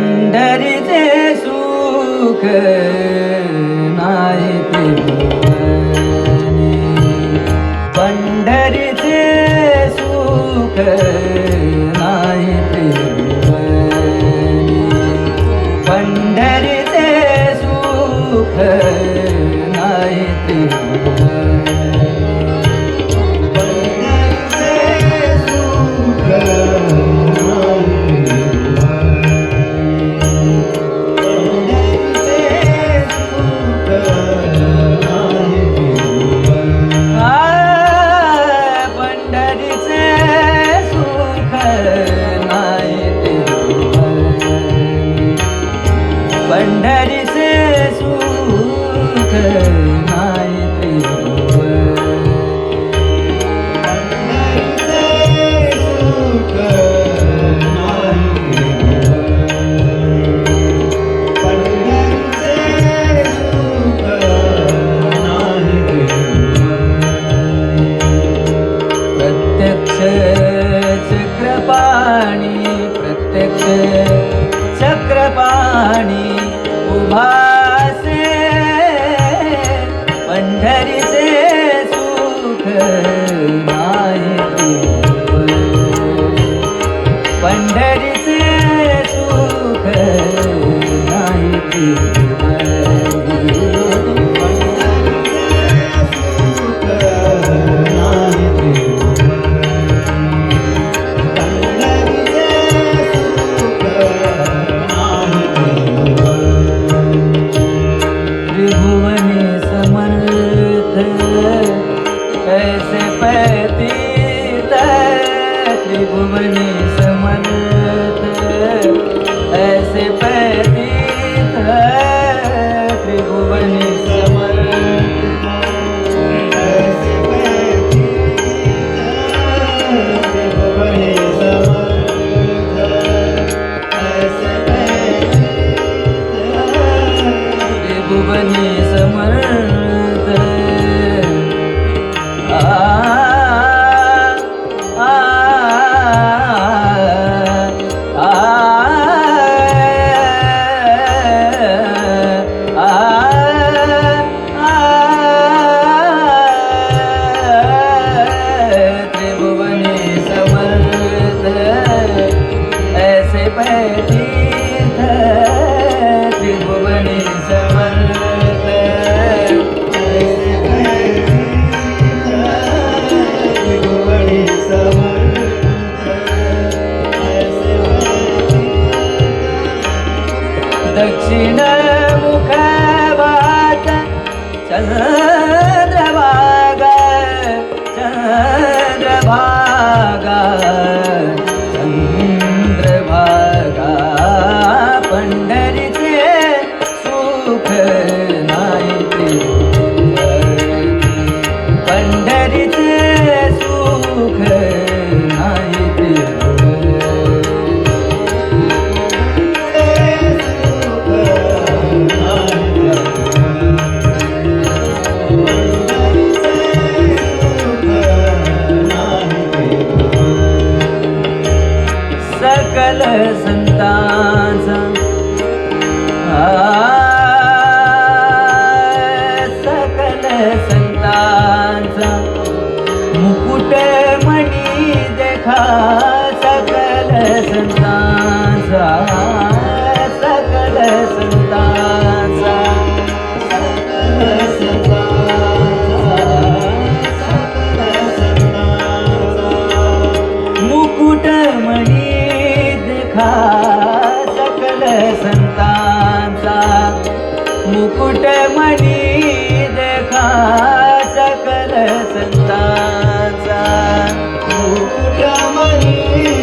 पंढरीचे सुख नाही पंढरीचे सुख चक्रपाणी प्रत्यक्ष चक्रपाणी उभासे पंढरीचे सुख माहिती पंढरीचे सुख नाही ऐसे त्रिभुवनी समन मुकुट मणी देखा सकल संतांचा सकल संतांचा मुकुट मणी देखा सकल संतांचा मुकुट मणी देखा सकल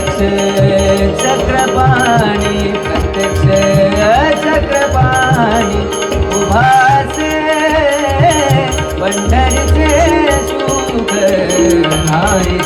प्रत्यक्ष चक्रपाणी प्रत्यक्ष चक्रपाणी उभासे पंढरीचे सुख नारी